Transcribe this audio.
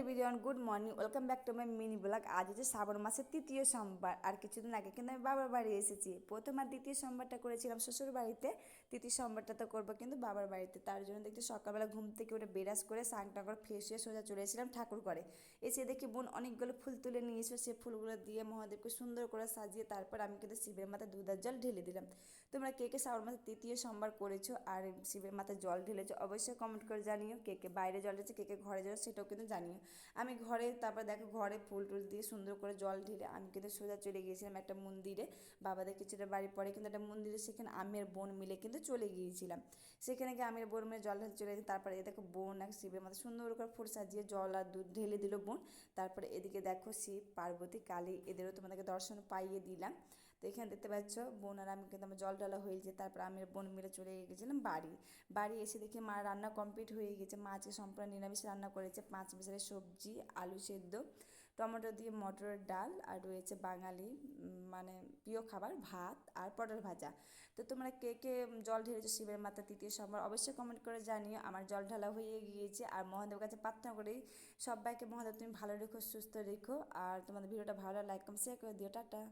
Everyone good morning welcome back to my mini blog আজ হচ্ছে শ্রাবণ মাসের তৃতীয় সোমবার। আর কিছুদিন আগে কিন্তু আমি বাবার বাড়ি এসেছি। প্রথম আর দ্বিতীয় সোমবারটা করেছিলাম শ্বশুর বাড়িতে। তৃতীয় সোমবারটা তো করব কিন্তু বাবার বাড়িতে। তার জন্য দেখতে সকালবেলা ঘুম থেকে উঠে বেরাস করে স্নানটা করে ফ্রেশ হয়ে সোজা চলে এসেছিলাম ঠাকুর করে এসে দেখি বোন অনেকগুলো ফুল তুলে নিয়ে এসে সে ফুলগুলো দিয়ে মহাদেবকে সুন্দর করে সাজিয়ে তারপর আমি কিন্তু শিবের মাথায় দুধার জল ঢেলে দিলাম। তোমরা কে কে শ্রাবণ মাসের তৃতীয় সোমবার করেছ আর শিবের মাথায় জল ঢেলেছো, অবশ্যই কমেন্ট করে জানিও কে কে বাইরে জল ঢেলেছে, কে কে ঘরে জল সেটাও কিন্তু জানিও। আমি ঘরে, তারপর দেখো ঘরে ফুল টুল দিয়ে সুন্দর করে জল ঢেলে আমি কিন্তু সোজা চলে গিয়েছিলাম একটা মন্দিরে, বাবাদের কিছুটা বাড়ি পরে কিন্তু একটা মন্দিরে, সেখানে আমের বোন মিলে কিন্তু চলে গিয়েছিলাম। সেখানে গিয়ে আমের বোন মিলে জল ঢেলে চলে গেছি, তারপরে দেখো বোন এক শিবের মধ্যে সুন্দর করে ফুল সাজিয়ে জল আর দুধ ঢেলে দিল বোন। তারপরে এদিকে দেখো শিব, পার্বতী, কালী, এদেরও তোমাদেরকে দর্শন পাইয়ে দিলাম। তো এখানে দেখতে পাচ্ছ? বোন আর আমি কিন্তু আমার জল ঢালা হয়েছে তারপর আমি বোন মিলে চলে গেছিলাম বাড়ি। বাড়ি এসে দেখি মা রান্না কমপ্লিট হয়ে গেছে। মা আজকে সম্পূর্ণ নিরামিষ রান্না করেছে, পাঁচ বিশালের সবজি, আলু সেদ্ধ, টমেটো দিয়ে মটরের ডাল আর রয়েছে বাঙালি মানে প্রিয় খাবার ভাত আর পটল ভাজা। তো তোমরা কে কে জল ঢেলেছো শিবের মাথা তৃতীয় সোমবার অবশ্যই কমেন্ট করে জানিও। আমার জল ঢালা হয়ে গিয়েছে আর মহাদেবের কাছে প্রার্থনা করি, সবাইকে মহাদেব তুমি ভালো রেখো, সুস্থ রেখো। আর তোমাদের ভিডিওটা ভালো লাইক কম শেয়ার করে দিও। টাটা।